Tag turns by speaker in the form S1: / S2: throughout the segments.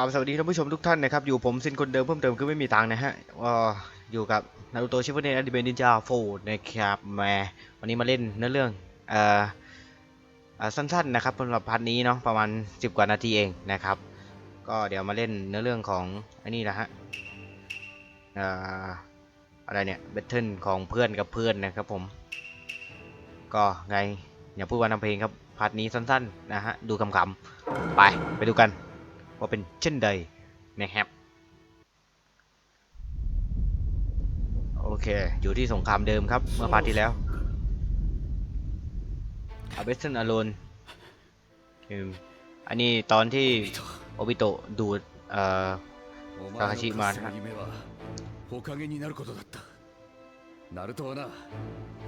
S1: ราบสวัสดีท่านผู้ชมทุกท่านนะครับ อยู่ผมซินคนเดิมเพิ่มเติมคือไม่มีตังนะฮะอยู่กับนารูโตชิฟเนอดิเบนินจาโฟนะครับแมวันนี้มาเล่นเนื้อเรื่องเอ่ออ่าสั้นๆนะครับสำหรับพาร์ทนี้เนาะประมาณ 10 กว่านาทีเองนะครับ ก็เดี๋ยวมาเล่นเนื้อเรื่องของไอันนี้นะฮะเอ่ออะไรเนี่ยเบทเทิลของเพื่อนกับเพื่อนนะครับผม ก็ไงอย่าพูดว่าทำเพลงครับพาร์ทนี้สั้นๆนะฮะดูคำๆไปไปดูกัน ว่าเป็นเช่นใดนะครับโอเค อยู่ที่สงครามเดิมครับเมื่อพาร์ทที่แล้วอาเบสันอโรนอันนี้ตอนที่โอบิโตะดูดอ่อ
S2: คาคาชิมานะฮะ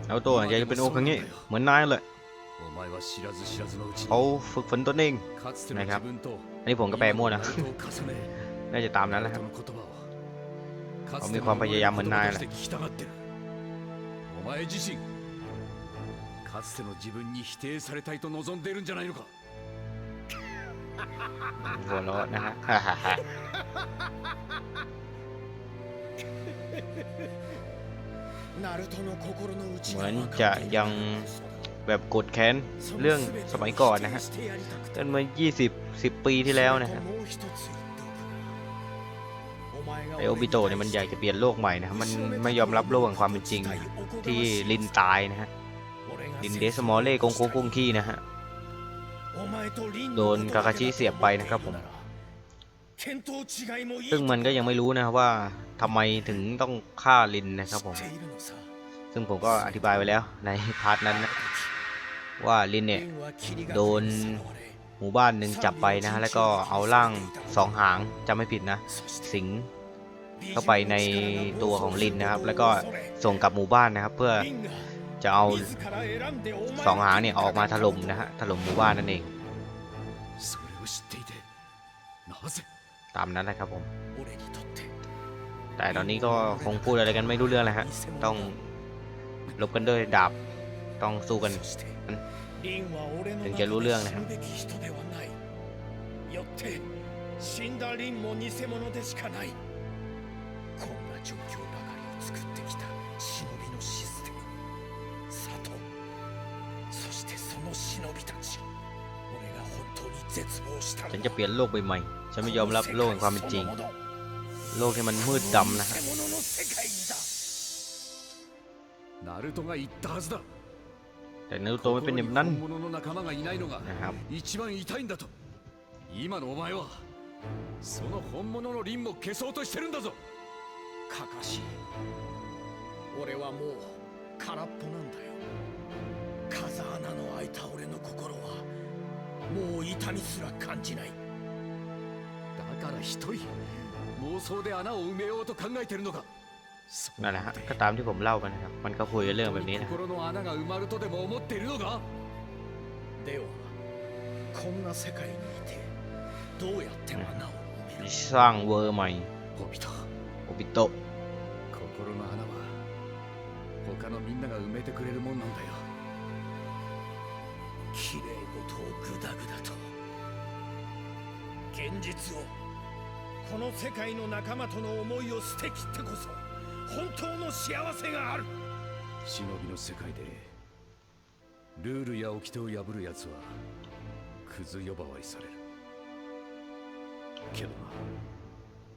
S2: นา
S1: รุโตะอยากจะเป็นโอคังเงะเหมือนนายเลย
S2: お前は知らず知らずのうち
S1: เขา
S2: に
S1: ฝึกฝนตนเอง
S2: かつての
S1: นะครับ
S2: 自分と
S1: อันนี้ผมก็แปลมั่วนะ
S2: 今のナルトを重ね
S1: น่าจะตามนั้นแหละ
S2: ナ
S1: ค
S2: ル
S1: รับ
S2: トの言葉をか
S1: เขา
S2: つて
S1: มี
S2: の
S1: ความพยายามเหมือนนาย
S2: 言
S1: แห
S2: 葉
S1: ละ
S2: として聞きたがってるお前自身かつての自分に否定されたいと望んでいるんじゃないのか
S1: หัวเราะนะฮะ เหมือนจะยัง แบบกดแค้นเรื่องสมัยก่อนนะฮะจนเมื่อ 20 10 ปีที่แล้วนะครับไอโอบิโตะเนี่ยมันอยากจะเปลี่ยนโลกใหม่นะมันไม่ยอมรับโลกแห่งความเป็นจริง ที่ลินตายนะฮะลินเดสมอลเล่กงโคกงขี้นะฮะโดนกาคาชิเสียบไปนะครับผม ซึ่งมันก็ยังไม่รู้นะครับว่าทำไมถึงต้องฆ่าลินนะครับผม ซึ่งผมก็อธิบายไปแล้วในพาร์ทนั้นนะ ว่าลินเนี่ยโดนหมู่บ้านหนึ่งจับไปนะ แล้วก็เอาล่างสองหางจำไม่ผิดนะ สิงเข้าไปในตัวของลินนะครับ แล้วก็ส่งกลับหมู่บ้านนะครับ เพื่อจะเอาสองหางเนี่ยออกมาถล่มนะฮะถล่มหมู่บ้านนั่นเอง ตามนั้นนะครับผม แต่ตอนนี้ก็คงพูดอะไรกันไม่รู้เรื่องเลยฮะต้องลบกันด้วยดาบต้องสู้กัน
S3: ถึงจะรู้เรื่องนะครับよって死んだリンも偽物でしかないこんな状況ばかりを作ってきた忍びのシステム佐藤そしてその忍びたち俺が本当に絶望したの
S1: ฉันจะเปลี่ยนโลกใบใหม่ ฉันไม่ยอมรับโลกแห่งความเป็นจริง โลกที่มันมืดดำนะฮะ
S3: 偽物の世界だ
S2: ナルトが言ったはずだ
S1: แต่นารูโตะไม่เป็นแบบนั้น
S2: 本物の仲間がいないのが
S1: นะครับ
S2: 一番痛いんだと今のお前はその本物のリンも消そうとしてるんだぞ
S3: かかし俺はもう空っぽなんだよ風穴の開いた俺の心はもう痛みすら感じない
S2: だから一人妄想で穴を埋めようと考えてるのかそ
S1: นั่นแหละฮะ ก็ตามที่ผมเล่าไปนะครับ มันก็คุยกันเรื่องแบบนี้นะ
S2: 心の穴が埋まるとでも思っているのか
S3: ではこんな世界にいてどうやって穴を埋める
S1: สร้างเวอร์ใหม่
S2: ホビト
S1: โอบิโตะ
S2: 心の穴は他のみんなが埋めてくれるもんなんだよ
S3: 綺麗事をグダグダと現実をこの世界の仲間との思いを捨てきってこそ 本当の幸せがある
S2: 忍びの世界でルールや掟を破る奴はクズ呼ばわりされるけど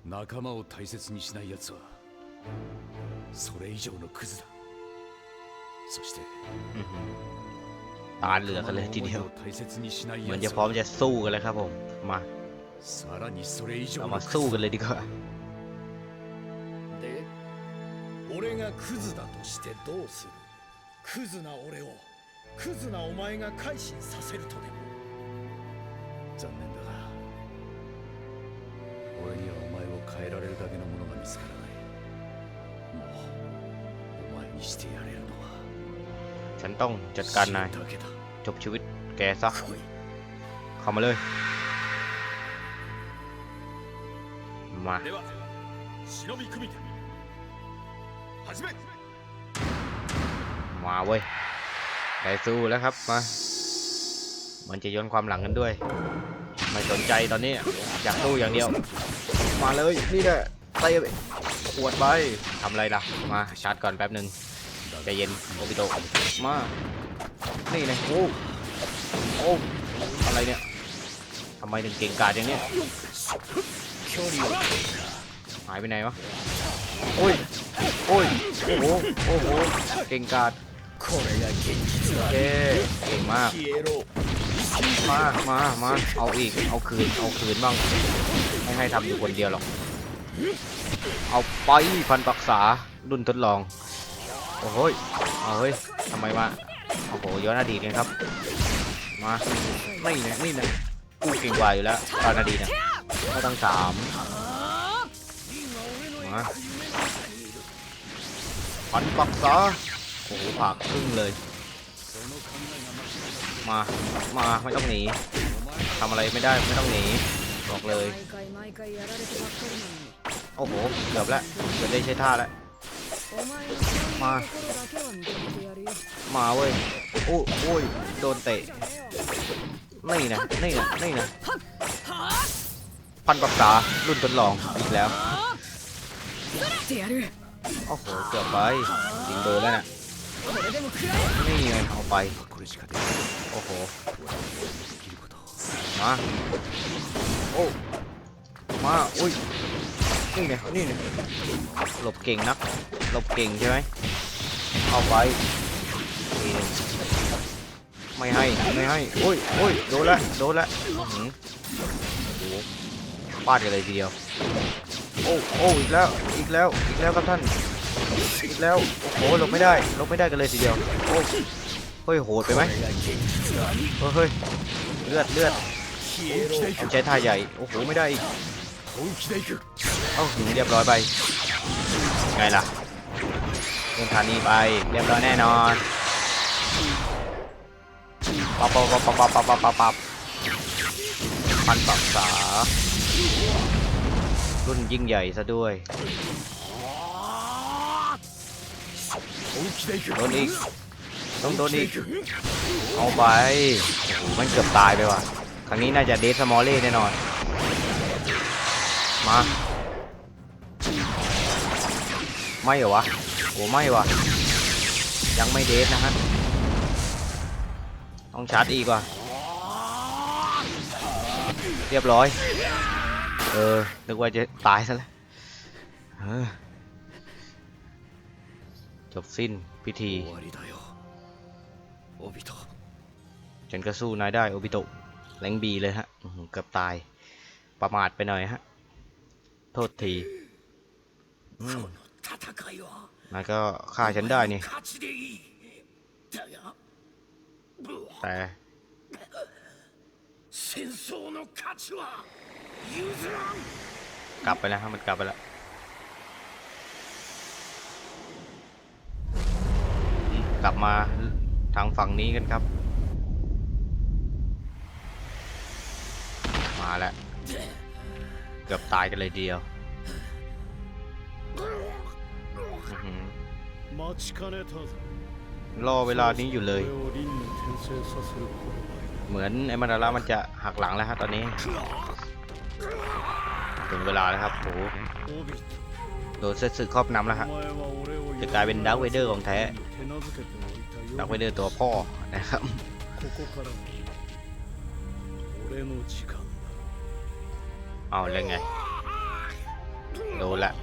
S2: な仲間を大切にしない奴はそれ以上のクズだそして
S1: อื้อหือตาเหลือกกันเลยทีเดียว
S2: 仲間の思いを大切にしない
S1: เหมือนจะ
S2: 奴
S1: พร้อม
S2: は
S1: จะสู้กันเลยครับผม มา
S2: さらにそれ以上
S1: เรา
S2: の
S1: มา
S2: ク
S1: สู้
S2: ズ
S1: กันเลยดีกว่า
S3: で 俺がクズだとしてどうするクズな俺をクズなお前が改心させるとでも
S2: 残念だが俺にはお前を変えられるだけのものが見つからないもうお前にしてやれるのは
S1: ฉันต้องจัดการนาย
S2: 死ぬだけだ
S1: จบชีวิตแกซะ
S3: 来い
S1: เข้ามาเลย มา
S4: では忍び組手始め
S1: มาเว้ยไดสู้แล้วครับมา มันจะย้อนความหลังกันด้วย ไม่สนใจตอนนี้อยากสู้อย่างเดียว มาเลยนี่แหละเตะขวดไปทำอะไรล่ะ มาชาร์จก่อนแป๊บหนึ่งใจเย็นโอปิโตมา นี่เลยโอ้โอ้อะไรเนี่ยทำไมถึงเก่งกาจอย่างเนี้ยหายไปไหนวะ โอ้ย โอ้ยโอ้โห เก่งกา
S3: ด
S1: โอเคเก่งมาก มา มา มา เอาอีก เอาคืน เอาคืนบ้าง ไม่ให้ทำอยู่คนเดียวหรอก เอาไปพันปักษาดุนทดลอง โอ้โเอ้ยทำไมวะโอ้โห ย้อนอดีตเลยครับ มา ไม่นะไม่นะกูเก่งกว่าอยู่แล้วตอนอดีตนะก็ต้องสามมา พันปักษาโอ้โหผ่าครึ่งเลย มา มาไม่ต้องหนีทำอะไรไม่ได้ไม่ต้องหนีบอกเลย โอ้โหเกือบแล้วจะได้ใช้ท่าแล้ว
S5: มา
S1: มาเว้ยโอ้โอ้ยโดนเตะนี่นะนี่นะนี่นะพันปักษารุ่นทดลองอีกแล้ว โอ้โห เกือบไปยิงโดนแล้วน่ะนี่ไงเอาไป โอ้โห มา โอ้ มาอุ้ย นี่ไงนี่ไงหลบเก่งนะหลบเก่งใช่ไหมเอาไป ไม่ให้ ไม่ให้ โอ้ยโอ้ยโดนละโดนละโอ้ปาดกันเลยทีเดียว โอ้โอ้อีกแล้วอีกแล้วอีกแล้วครับท่านอีกแล้วโอ้โหลบไม่ได้ลบไม่ได้กันเลยทีเดียวโอ้เฮ้ยโหดไปไหมเฮ้ยเลือดเลือดใช้ท่าใหญ่โอ้โหไม่ได้อีกเอ้าเรียบร้อยไปไงล่ะเดินทางนี้ไปเรียบร้อยแน่นอนปับปับปับปับปับปับปับปับปันปับสา รุ่นยิ่งใหญ่ซะด้วยโดนอีกต้องโดนอีกเอาไปโอ้มันเกือบตายไปว่ะครั้งนี้น่าจะเดสมอลลี่แน่นอน มาไม่เหรอวะโอ้ไม่วะยังไม่เดสนะฮะต้องชาร์จอีกว่ะเรียบร้อย เออ นึกว่าจะตายซะแล้วจบสิ้นพิธี ฉันก็สู้นายได้โอบิโตะแรงบีเลยฮะเกือบตาย ประมาทไปหน่อยฮะ โทษทีนายก็ฆ่าฉันได้นี่ แต่ กลับไปแล้วมันกลับไปแล้วกลับมาทางฝั่งนี้กันครับ มาแล้ว เกือบตายกันเลยเดียวรอเวลานี้อยู่เลย เหมือนไอ้มาดาลามันจะหักหลังแล้วฮะตอนนี้ ถึงเวลาแล้วครับโหโดนเซตสึครอบนำแล้วฮะจะกลายเป็นดาร์คเวเดอร์ของแท้ดาร์คเวเดอร์ตัวพ่อนะครับเอาแล้วไงโดนละ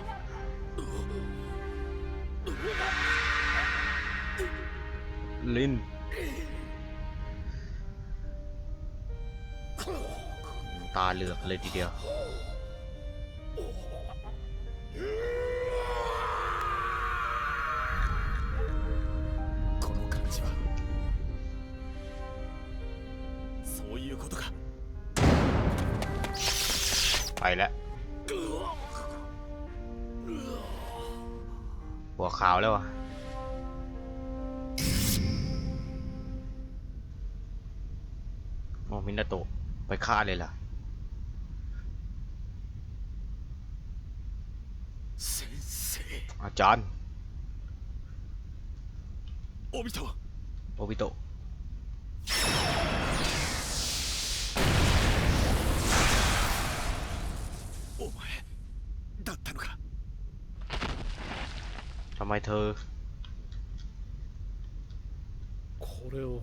S1: ลินตาเหลือกเลยทีเดียว แล้วหัวขาวแล้ววะโอ้มินาโตะไปฆ่าเลยล่ะอาจารย์
S2: โอบิ
S1: โตะโอบิโตะำไมเธอ
S3: これを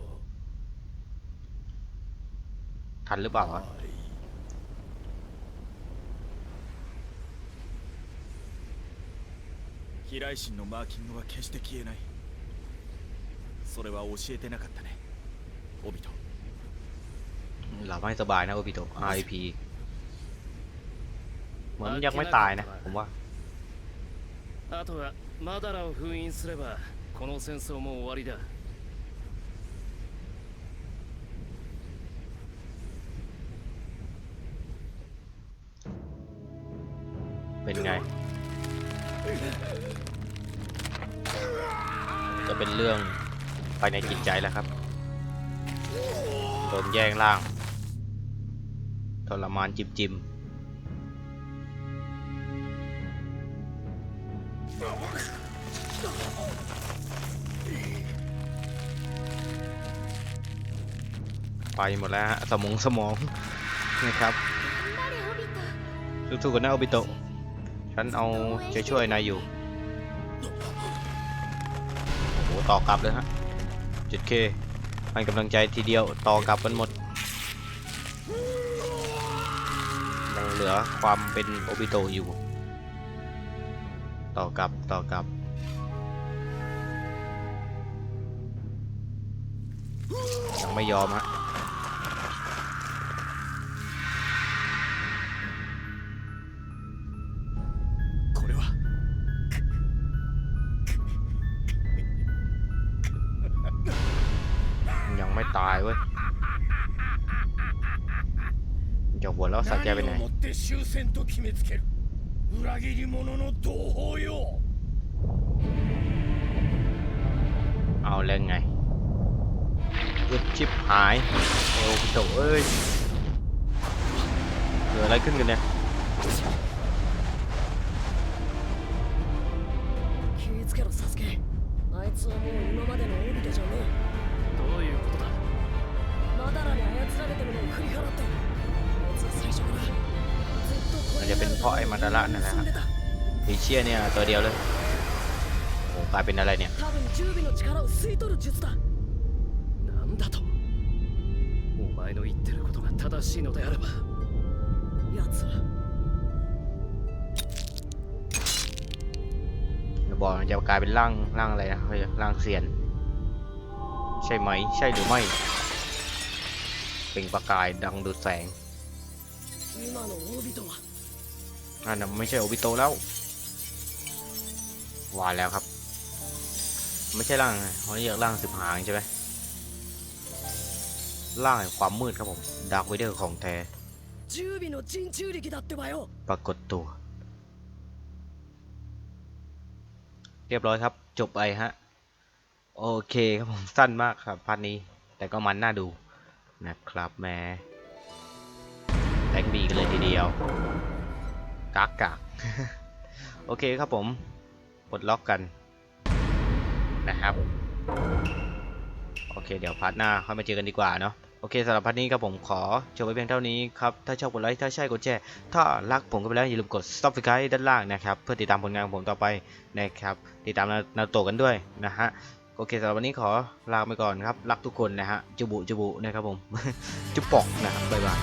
S1: ทันหรือเปล่าวะ
S4: 飛来神のマーキングは決して消えないそれは教えてなかったねオビト
S1: หลับไม่สบายนะโอบิโต RIP เหมือนยังไม่ตายนะ ผมว่า
S6: あとは マダラを封印すればこの戦争も終わりだ
S1: เป็นไง จะเป็นเรื่องภายในจิตใจแล้วครับ โดนแย่งร่าง ทรมานจิมจิม ไปหมดแล้ว สมองสมองนะครับสู้ๆกันนะโอบิโตะฉันเอาจะช่วยนายอยู่โอ้โหต่อกลับเลยฮะจุดเคมันกำลังใจทีเดียวต่อกลับกันหมดยังเหลือความเป็นโอบิโตะอยู่ ต่อกลับต่อกลับยังไม่ยอมฮะ จะหัวแล้วะสะใจไปไหน
S3: 何をもって終戦と決めつける裏切り者の同胞よ
S1: เอาแล้วไงอึดชิบหายเอวพิโตเอ้ยเกิดอะไรขึ้นกันเนี่ย
S5: 気ぃつけろサスケあいつはもう今までのオビトじゃね
S6: どういうことだ
S5: えマダラに操られてる
S1: เป็นเพราะไอ้มาดาระนั่นแหละครับ
S5: んでた
S1: ผีเชี่ยเนี่ยตัวเดียวเลยโอ้กลายเป็นอะไรเนี่ย
S5: 多分十尾の力を吸い取る術だ
S6: なんだとお前の言ってることが正しいのであれば
S5: 奴は
S1: อย่าบอกนะจะกลายเป็นร่างร่างอะไรนะเฮ้ยร่างเสียน ใช่ไหม ใช่หรือไม่ เปล่งประกายดังดูดแสง
S5: 今のオビトは
S1: นั่นไม่ใช่โอบิโตแล้วว่าแล้วครับ ไม่ใช่ร่างเขาเรียกร่างสืบหางใช่ไหมร่างแห่งความมืดครับผมดาร์คเวเดอร์ของแท้ปรากฏตัว เรียบร้อยครับ จบไปฮะ โอเคครับผมสั้นมากครับพาร์ทนี้ แต่ก็มันน่าดูนะครับแม่แต่งดีกันเลยทีเดียว กากกากโอเคครับผมปลดล็อกกันนะครับ โอเค เดี๋ยวพาร์ทหน้าค่อยมาเจอกันดีกว่าเนาะโอเคสำหรับพาร์ทนี้ครับผมขอจบไว้เพียงเท่านี้ครับ ถ้าชอบกดไลค์ถ้าใช่กดแชร์ถ้ารักผมก็ไปแล้วอย่าลืมกด subscribe ด้านล่างนะครับ เพื่อติดตามผลงานของผมต่อไปนะครับ ติดตามนาโตะกันด้วยนะฮะโอเคสำหรับวันนี้ขอลาไปก่อนครับ รักทุกคนนะฮะจุบุจุบุนะครับผม จุบปอกนะครับบ๊ายบาย